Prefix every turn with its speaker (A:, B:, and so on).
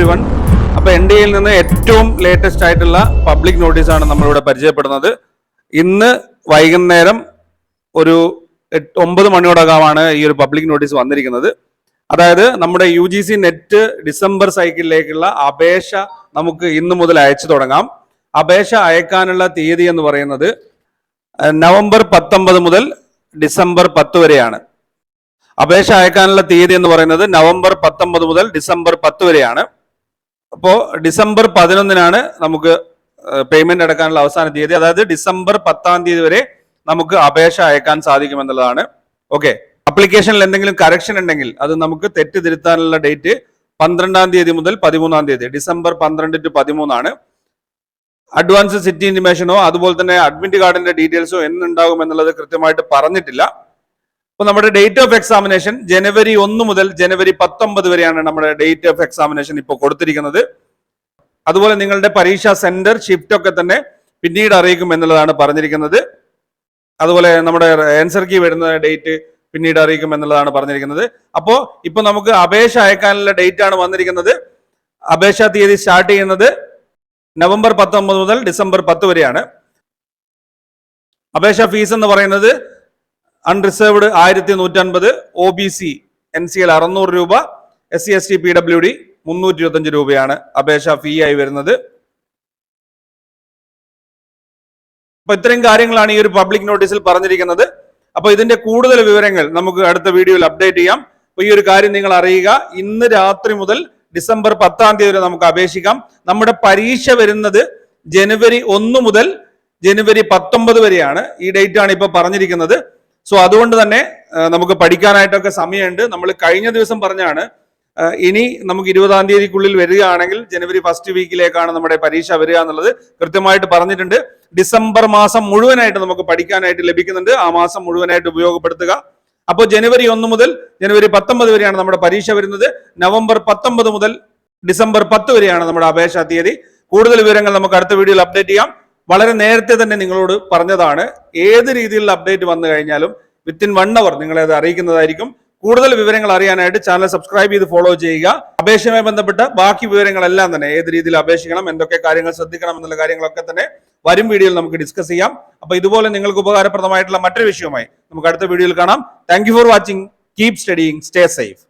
A: Every one അപ്പൊ N D എയിൽ നിന്ന് ഏറ്റവും ലേറ്റസ്റ്റ് ആയിട്ടുള്ള പബ്ലിക് നോട്ടീസാണ് നമ്മളിവിടെ പരിചയപ്പെടുന്നത്. ഇന്ന് വൈകുന്നേരം ഒരു ഒമ്പത് മണിയോടകമാണ് ഈ ഒരു പബ്ലിക് നോട്ടീസ് വന്നിരിക്കുന്നത്. അതായത് നമ്മുടെ U G C NET December സൈക്കിളിലേക്കുള്ള അപേക്ഷ നമുക്ക് ഇന്ന് മുതൽ അയച്ചു തുടങ്ങാം. അപേക്ഷ അയക്കാനുള്ള തീയതി എന്ന് പറയുന്നത് നവംബർ പത്തൊമ്പത് മുതൽ ഡിസംബർ പത്ത് വരെയാണ്. അപേക്ഷ അയക്കാനുള്ള തീയതി എന്ന് പറയുന്നത് നവംബർ പത്തൊമ്പത് മുതൽ ഡിസംബർ പത്ത് വരെയാണ്. അപ്പോൾ ഡിസംബർ പതിനൊന്നിനാണ് നമുക്ക് പേയ്മെന്റ് അടക്കാനുള്ള അവസാന തീയതി. അതായത് ഡിസംബർ പത്താം തീയതി വരെ നമുക്ക് അപേക്ഷ അയക്കാൻ സാധിക്കുമെന്നുള്ളതാണ്. ഓക്കെ. അപ്ലിക്കേഷനിൽ എന്തെങ്കിലും കറക്ഷൻ ഉണ്ടെങ്കിൽ അത് നമുക്ക് തെറ്റ് തിരുത്താനുള്ള ഡേറ്റ് പന്ത്രണ്ടാം തീയതി മുതൽ പതിമൂന്നാം തീയതി. ഡിസംബർ പന്ത്രണ്ട് ടു പതിമൂന്നാണ്. അഡ്വാൻസ് സിറ്റി ഇന്റിമേഷനോ അതുപോലെ തന്നെ അഡ്മിറ്റ് കാർഡിന്റെ ഡീറ്റെയിൽസോ എന്നുണ്ടാകും എന്നുള്ളത് കൃത്യമായിട്ട് പറഞ്ഞിട്ടില്ല. അപ്പൊ നമ്മുടെ ഡേറ്റ് ഓഫ് എക്സാമിനേഷൻ ജനുവരി ഒന്ന് മുതൽ ജനുവരി പത്തൊമ്പത് വരെയാണ് നമ്മുടെ ഡേറ്റ് ഓഫ് എക്സാമിനേഷൻ ഇപ്പോൾ കൊടുത്തിരിക്കുന്നത്. അതുപോലെ നിങ്ങളുടെ പരീക്ഷാ സെന്റർ ഷിഫ്റ്റ് ഒക്കെ തന്നെ പിന്നീട് അറിയിക്കും എന്നുള്ളതാണ് പറഞ്ഞിരിക്കുന്നത്. അതുപോലെ നമ്മുടെ ആൻസർ കീ വരുന്ന ഡേറ്റ് പിന്നീട് അറിയിക്കും എന്നുള്ളതാണ് പറഞ്ഞിരിക്കുന്നത്. അപ്പോൾ ഇപ്പോൾ നമുക്ക് അപേക്ഷ അയക്കാനുള്ള ഡേറ്റ് ആണ് വന്നിരിക്കുന്നത്. അപേക്ഷാ തീയതി സ്റ്റാർട്ട് ചെയ്യുന്നത് നവംബർ പത്തൊമ്പത് മുതൽ ഡിസംബർ പത്ത് വരെയാണ്. അപേക്ഷാ ഫീസ് എന്ന് പറയുന്നത് അൺറിസർവ്ഡ് ആയിരത്തി നൂറ്റൻപത് O B C N C L അറുന്നൂറ് രൂപ S C S T P W D മുന്നൂറ്റി ഇരുപത്തഞ്ച് രൂപയാണ് അപേക്ഷ ഫീ ആയി വരുന്നത്. അപ്പൊ ഇത്രയും കാര്യങ്ങളാണ് ഈ ഒരു പബ്ലിക് നോട്ടീസിൽ പറഞ്ഞിരിക്കുന്നത്. അപ്പൊ ഇതിന്റെ കൂടുതൽ വിവരങ്ങൾ നമുക്ക് അടുത്ത വീഡിയോയിൽ അപ്ഡേറ്റ് ചെയ്യാം. അപ്പൊ ഈ ഒരു കാര്യം നിങ്ങൾ അറിയുക ഇന്ന് രാത്രി മുതൽ ഡിസംബർ പത്താം തീയതി വരെ നമുക്ക് അപേക്ഷിക്കാം. നമ്മുടെ പരീക്ഷ വരുന്നത് ജനുവരി ഒന്ന് മുതൽ ജനുവരി പത്തൊമ്പത് വരെയാണ്. ഈ ഡേറ്റ് ആണ് ഇപ്പൊ പറഞ്ഞിരിക്കുന്നത്. സോ അതുകൊണ്ട് തന്നെ നമുക്ക് പഠിക്കാനായിട്ടൊക്കെ സമയമുണ്ട്. നമ്മൾ കഴിഞ്ഞ ദിവസം പറഞ്ഞാണ് ഇനി നമുക്ക് ഇരുപതാം തീയതിക്കുള്ളിൽ വരികയാണെങ്കിൽ ജനുവരി ഫസ്റ്റ് വീക്കിലേക്കാണ് നമ്മുടെ പരീക്ഷ വരിക എന്നുള്ളത് കൃത്യമായിട്ട് പറഞ്ഞിട്ടുണ്ട്. ഡിസംബർ മാസം മുഴുവനായിട്ട് നമുക്ക് പഠിക്കാനായിട്ട് ലഭിക്കുന്നുണ്ട്. ആ മാസം മുഴുവനായിട്ട് ഉപയോഗപ്പെടുത്തുക. അപ്പോൾ ജനുവരി ഒന്ന് മുതൽ ജനുവരി പത്തൊമ്പത് വരെയാണ് നമ്മുടെ പരീക്ഷ വരുന്നത്. നവംബർ പത്തൊമ്പത് മുതൽ ഡിസംബർ പത്ത് വരെയാണ് നമ്മുടെ അപേക്ഷാ തീയതി. കൂടുതൽ വിവരങ്ങൾ നമുക്ക് അടുത്ത വീഡിയോയിൽ അപ്ഡേറ്റ് ചെയ്യാം. വളരെ നേരത്തെ തന്നെ നിങ്ങളോട് പറഞ്ഞതാണ്. ഏത് രീതിയിലുള്ള അപ്ഡേറ്റ് വന്നു കഴിഞ്ഞാലും വിത്തിൻ വൺ അവർ നിങ്ങളെ അത് അറിയിക്കുന്നതായിരിക്കും. കൂടുതൽ വിവരങ്ങൾ അറിയാനായിട്ട് ചാനൽ സബ്സ്ക്രൈബ് ചെയ്ത് ഫോളോ ചെയ്യുക. അപേക്ഷയുമായി ബന്ധപ്പെട്ട ബാക്കി വിവരങ്ങളെല്ലാം തന്നെ ഏത് രീതിയിൽ അപേക്ഷിക്കണം എന്തൊക്കെ കാര്യങ്ങൾ ശ്രദ്ധിക്കണം എന്നുള്ള കാര്യങ്ങളൊക്കെ തന്നെ വരും വീഡിയോയിൽ നമുക്ക് ഡിസ്കസ് ചെയ്യാം. അപ്പൊ ഇതുപോലെ നിങ്ങൾക്ക് ഉപകാരപ്രദമായിട്ടുള്ള മറ്റൊരു വിഷയവുമായി നമുക്ക് അടുത്ത വീഡിയോയിൽ കാണാം. Thank for watching keep studying stay safe